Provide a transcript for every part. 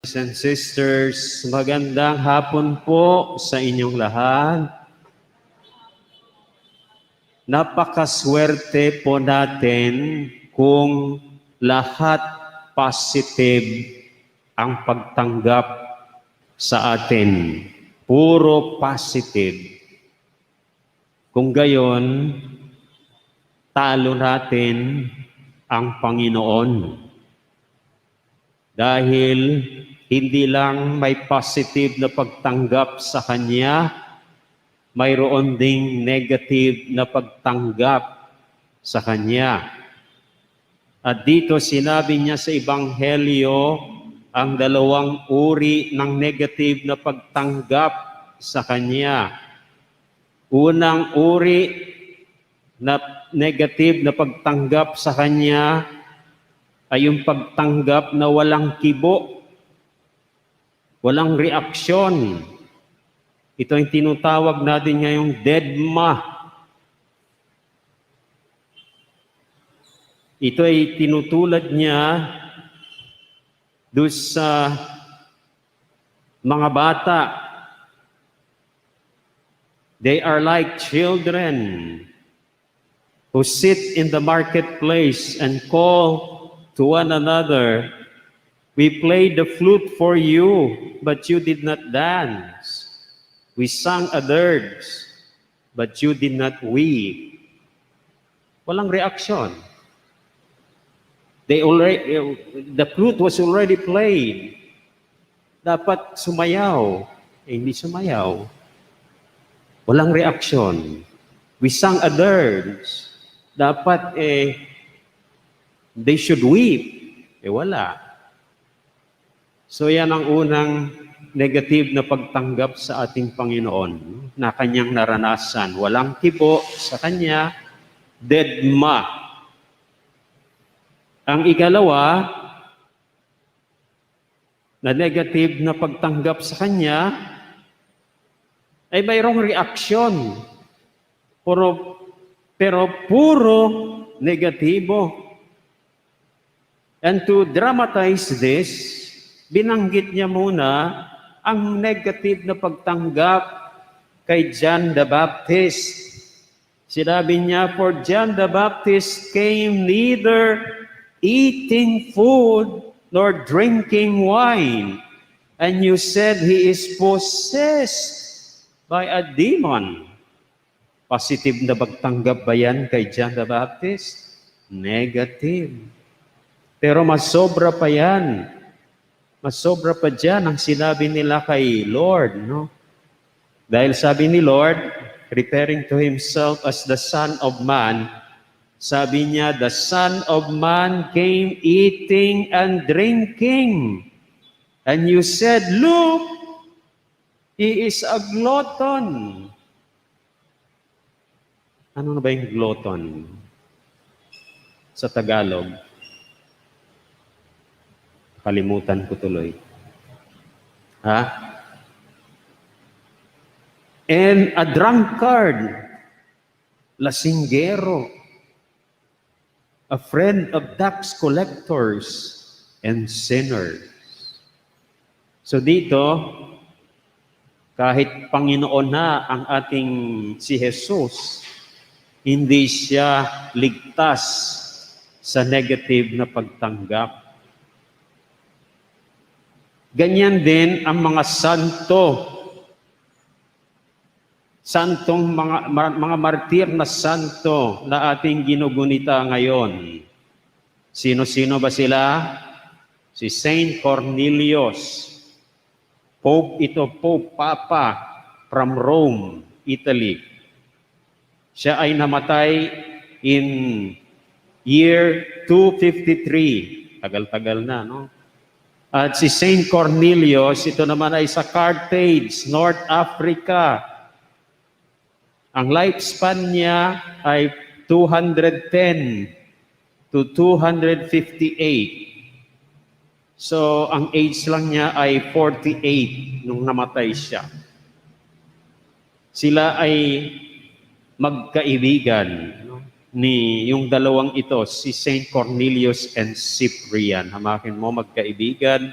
Brothers and sisters, magandang hapon po sa inyong lahat. Napakaswerte po natin kung lahat positive ang pagtanggap sa atin. Puro positive. Kung gayon, talo natin ang Panginoon. Dahil hindi lang may positive na pagtanggap sa Kanya, mayroon ding negative na pagtanggap sa Kanya. At dito sinabi niya sa Ebanghelyo ang dalawang uri ng negative na pagtanggap sa Kanya. Unang uri na negative na pagtanggap sa Kanya ay yung pagtanggap na walang kibo, walang reaksyon. Ito ang tinutawag natin ngayong deadma. Ito ay tinutulad niya doon sa mga bata. They are like children who sit in the marketplace and call to one another, We played the flute for you, but you did not dance. We sang a dirge, but you did not weep. Walang reaksyon. They already, the flute was already played. Dapat sumayaw. Eh, hindi sumayaw. Walang reaksyon. We sang a dirge. Dapat eh, they should weep. Eh wala. So yan ang unang negative na pagtanggap sa ating Panginoon na kanyang naranasan. Walang kibo sa kanya, deadma. Ang ikalawa, na negative na pagtanggap sa kanya, ay mayroong reaksyon. Puro, pero puro negatibo. And to dramatize this, binanggit niya muna ang negative na pagtanggap kay John the Baptist. Sinabi niya, For John the Baptist came neither eating food nor drinking wine, and you said he is possessed by a demon. Positive na pagtanggap ba yan kay John the Baptist? Negative. Pero mas sobra pa yan. Mas sobra pa dyan ang sinabi nila kay Lord, no? Dahil sabi ni Lord, referring to himself as the Son of Man, sabi niya, the Son of Man came eating and drinking. And you said, look, he is a glutton. Ano na ba yung glutton? Sa Tagalog. Kalimutan ko tuloy. Ha? And a drunkard, lasinggero, a friend of tax collectors and sinners. So dito, kahit Panginoon na ang ating si Jesus, hindi siya ligtas sa negative na pagtanggap. Ganyan din ang mga santo. Santong mga, mga martir na santo na ating ginugunita ngayon. Sino-sino ba sila? Si Saint Cornelius. Pope ito, Pope Papa from Rome, Italy. Siya ay namatay in year 253. Tagal-tagal na, no? At si Saint Cornelius, ito naman ay sa Carthage, North Africa. Ang lifespan niya ay 210 to 258. So, ang age lang niya ay 48 nung namatay siya. Sila ay magkaibigan? Ni yung dalawang ito, si Saint Cornelius and Cyprian. Hamakin mo, magkaibigan.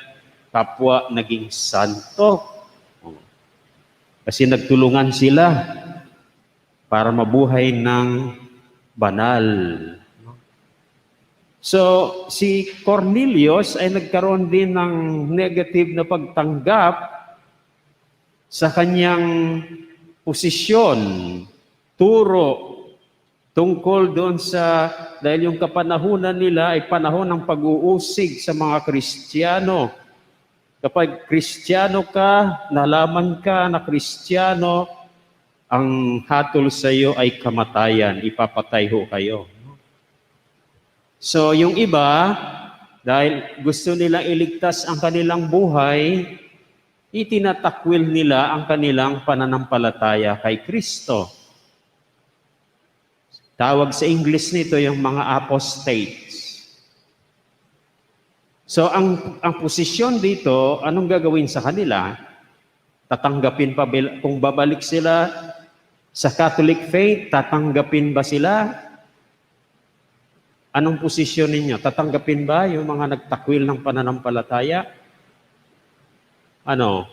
kapwa naging santo. Kasi nagtulungan sila para mabuhay ng banal. So, si Cornelius ay nagkaroon din ng negative na pagtanggap sa kanyang posisyon, turo, tungkol doon sa, dahil yung kapanahunan nila ay panahon ng pag-uusig sa mga Kristiyano. Kapag Kristiyano ka, nalaman ka na Kristiyano, ang hatol sa iyo ay kamatayan, ipapatay ho kayo. So yung iba, dahil gusto nilang iligtas ang kanilang buhay, itinatakwil nila ang kanilang pananampalataya kay Kristo. Tawag sa English nito yung mga apostates. So ang ang posisyon dito, anong gagawin sa kanila? Tatanggapin pa bil- kung babalik sila sa Catholic faith, tatanggapin ba sila? Anong posisyon ninyo? Tatanggapin ba yung mga nagtakwil ng pananampalataya? Ano?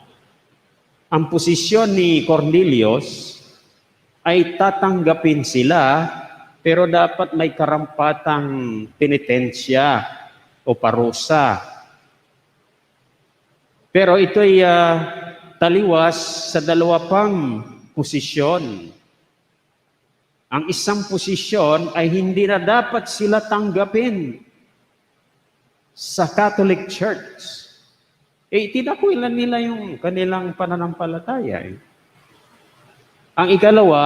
Ang posisyon ni Cornelius ay tatanggapin sila pero dapat may karampatang penitensya o parusa. Pero ito ay ah, taliwas sa dalawa pang posisyon. Ang isang posisyon ay hindi na dapat sila tanggapin sa Catholic Church. Eh, tinakwilan nila yung kanilang pananampalataya. Eh. Ang ikalawa,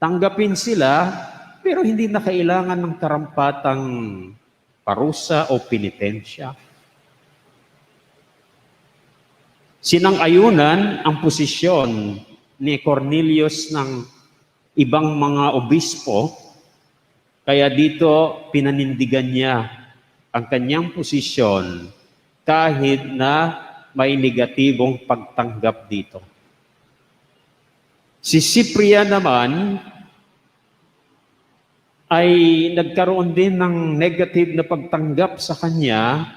tanggapin sila, pero hindi na kailangan ng karampatang parusa o penitensya. Sinang-ayunan ang posisyon ni Cornelius ng ibang mga obispo, kaya dito pinanindigan niya ang kanyang posisyon kahit na may negatibong pagtanggap dito. Si Cyprian naman ay nagkaroon din ng negative na pagtanggap sa kanya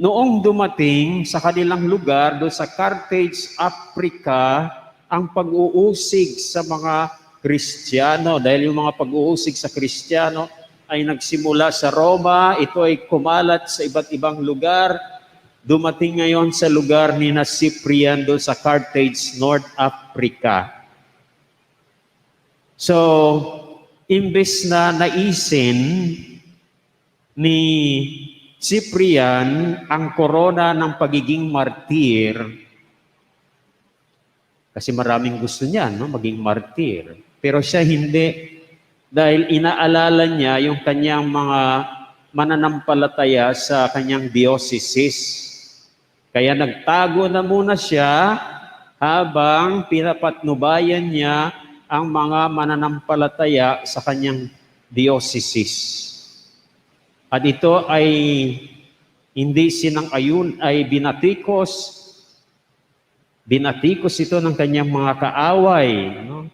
noong dumating sa kanilang lugar doon sa Carthage, Africa, ang pag-uusig sa mga Kristiyano. Dahil yung mga pag-uusig sa Kristiyano ay nagsimula sa Roma, ito ay kumalat sa iba't ibang lugar. Dumating ngayon sa lugar ni na Cyprian doon sa Carthage, North Africa. So, imbes na naisin ni Cyprian ang korona ng pagiging martir, kasi maraming gusto niya, no, maging martir. Pero siya hindi. Dahil inaalala niya yung kanyang mga mananampalataya sa kanyang diocese. Kaya nagtago na muna siya habang pinapatnubayan niya ang mga mananampalataya sa kanyang diocese. At ito ay hindi sinang-ayun, ay binatikos. Binatikos ito ng kanyang mga kaaway. No?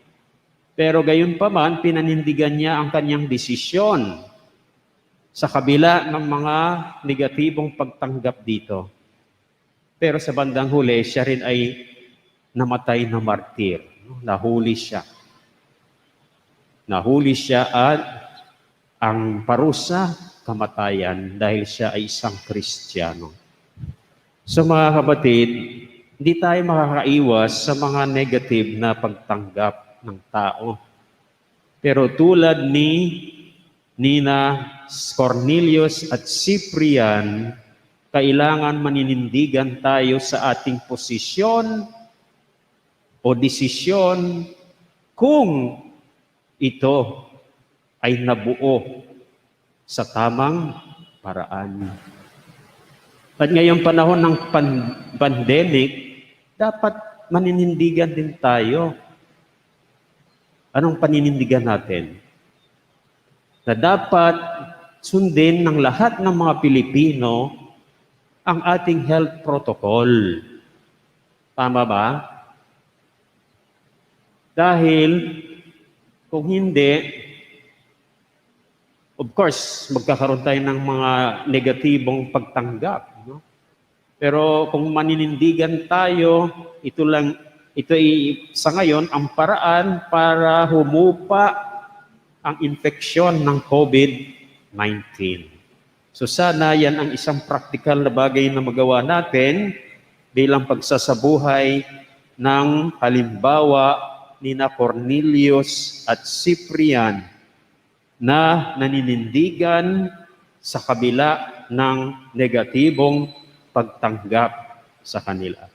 Pero gayon pa man, pinanindigan niya ang kanyang desisyon sa kabila ng mga negatibong pagtanggap dito. Pero sa bandang huli, siya rin ay namatay na martir. Nahuli siya. Nahuli siya at ang parusa, kamatayan dahil siya ay isang Kristiyano. So mga kapatid, hindi tayo makakaiwas sa mga negative na pagtanggap ng tao. Pero tulad ni Nina Cornelius at Cyprian, kailangan maninindigan tayo sa ating posisyon o desisyon kung ito ay nabuo sa tamang paraan. At ngayong panahon ng pan- pandemic, dapat maninindigan din tayo. Anong paninindigan natin? Na dapat sundin ng lahat ng mga Pilipino ang ating health protocol. Tama ba? Dahil kung hindi, Of course, magkakaroon tayo ng mga negatibong pagtanggap. No? Pero kung maninindigan tayo, ito lang ito ay sa ngayon ang paraan para humupa ang infeksyon ng COVID-19. So sana yan ang isang praktikal na bagay na magawa natin bilang pagsasabuhay ng halimbawa ni na Cornelius at Cyprian na naninindigan sa kabila ng negatibong pagtanggap sa kanila.